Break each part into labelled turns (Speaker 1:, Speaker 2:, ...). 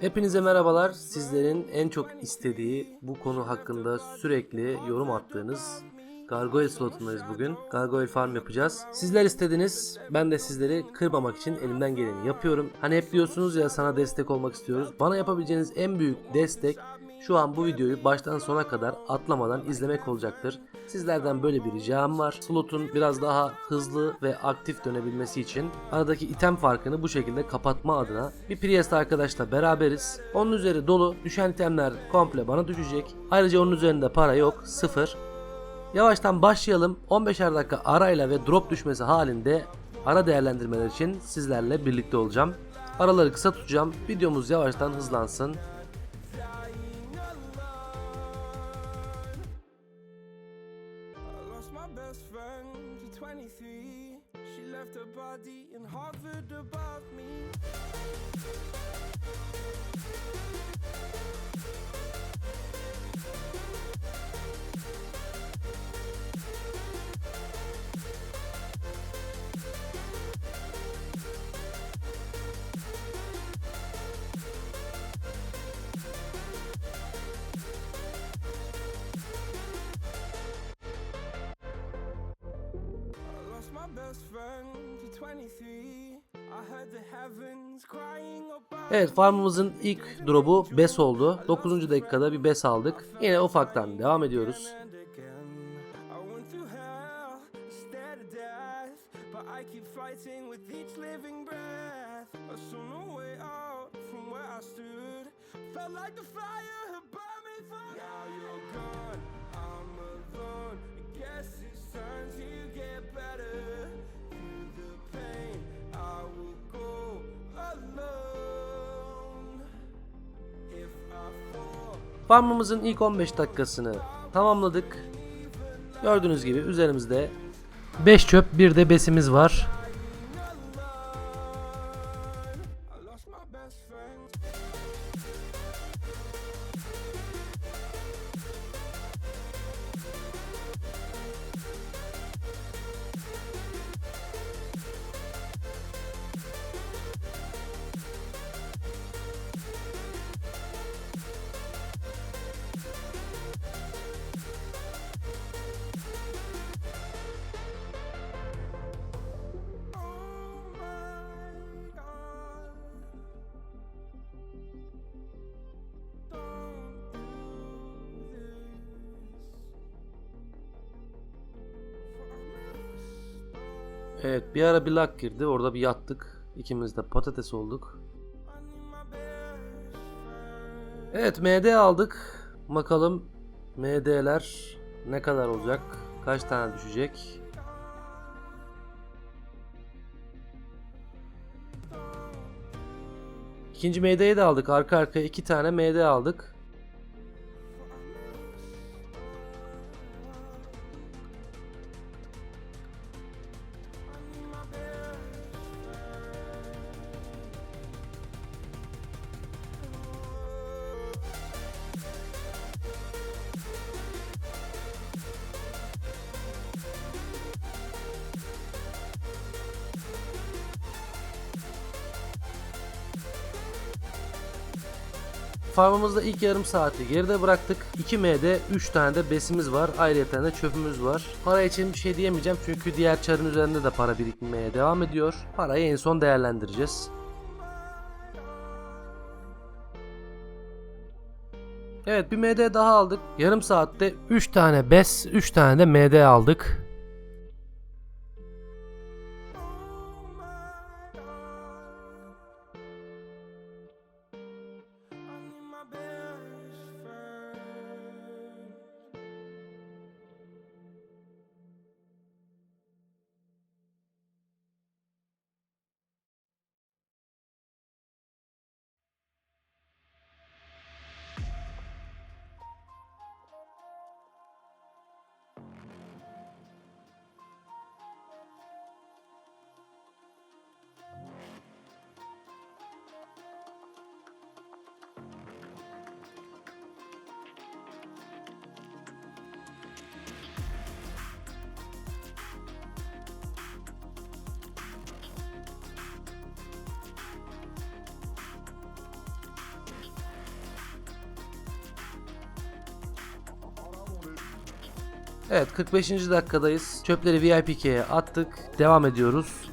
Speaker 1: Hepinize merhabalar. Sizlerin en çok istediği bu konu hakkında sürekli yorum attığınız Gargoyle slotundayız bugün. Gargoyle farm yapacağız. Sizler istediniz. Ben de sizleri kırmamak için elimden geleni yapıyorum. Hani hep diyorsunuz ya sana destek olmak istiyoruz. Bana yapabileceğiniz en büyük destek şu an bu videoyu baştan sona kadar atlamadan izlemek olacaktır. Sizlerden böyle bir ricam var. Slotun biraz daha hızlı ve aktif dönebilmesi için aradaki item farkını bu şekilde kapatma adına bir Priest arkadaşla beraberiz. Onun üzeri dolu. Düşen itemler komple bana düşecek. Ayrıca onun üzerinde para yok. Sıfır. Yavaştan başlayalım. 15'er dakika arayla ve drop düşmesi halinde ara değerlendirmeler için sizlerle birlikte olacağım. Araları kısa tutacağım. Videomuz yavaştan hızlansın.
Speaker 2: Above me. I lost my best friend to 23.
Speaker 1: Evet farmımızın ilk drop'u BES oldu. 9. dakikada bir BES aldık. Yine ufaktan devam ediyoruz.
Speaker 2: And again, I went
Speaker 1: Farmımızın ilk 15 dakikasını tamamladık. Gördüğünüz gibi üzerimizde 5 çöp bir de besimiz var. Evet bir ara bir lag girdi. Orada bir yattık. İkimiz de patates olduk. Evet MD aldık. Bakalım MD'ler ne kadar olacak? Kaç tane düşecek? İkinci MD'yi de aldık. Arka arkaya iki tane MD aldık. Farmımızda ilk yarım saati geride bıraktık. 2 MD, 3 tane de besimiz var. Ayrıca de çöpümüz var. Para için bir şey diyemeyeceğim çünkü diğer çarın üzerinde de para birikmeye devam ediyor. Parayı en son değerlendireceğiz. Evet bir MD daha aldık. Yarım saatte 3 tane bes, 3 tane de MD aldık. Evet 45. dakikadayız. Çöpleri VIP'ye attık. Devam ediyoruz.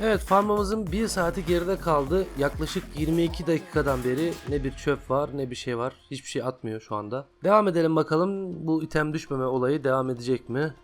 Speaker 1: Evet farmımızın 1 saati geride kaldı. Yaklaşık 22 dakikadan beri ne bir çöp var ne bir şey var. Hiçbir şey atmıyor şu anda. Devam edelim bakalım bu item düşmeme olayı devam edecek mi?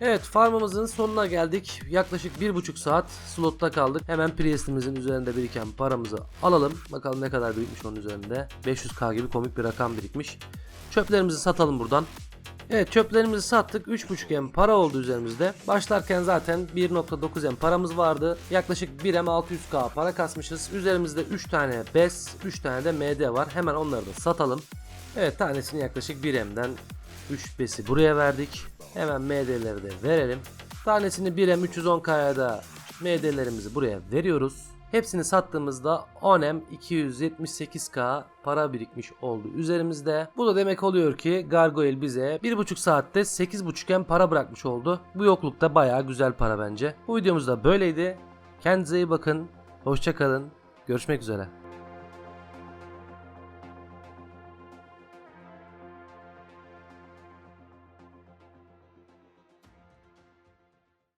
Speaker 1: Evet farmımızın sonuna geldik. Yaklaşık bir buçuk saat slotta kaldık. Hemen Priest'imizin üzerinde biriken paramızı alalım. Bakalım ne kadar birikmiş onun üzerinde. 500k gibi komik bir rakam birikmiş. Çöplerimizi satalım buradan. Evet çöplerimizi sattık. 3.5 M para oldu üzerimizde. Başlarken zaten 1.9 M paramız vardı. Yaklaşık 1 M 600k para kasmışız. Üzerimizde 3 tane BES, 3 tane de MD var. Hemen onları da satalım. Evet tanesini yaklaşık 1 M'den 3 BES'i buraya verdik. Hemen MD'leri de verelim. Tanesini 1M 310K'ya da MD'lerimizi buraya veriyoruz. Hepsini sattığımızda 10M 278K para birikmiş oldu üzerimizde. Bu da demek oluyor ki Gargoyle bize 1,5 saatte 8,5M para bırakmış oldu. Bu yoklukta bayağı güzel para bence. Bu videomuz da böyleydi. Kendinize iyi bakın. Hoşçakalın. Görüşmek üzere.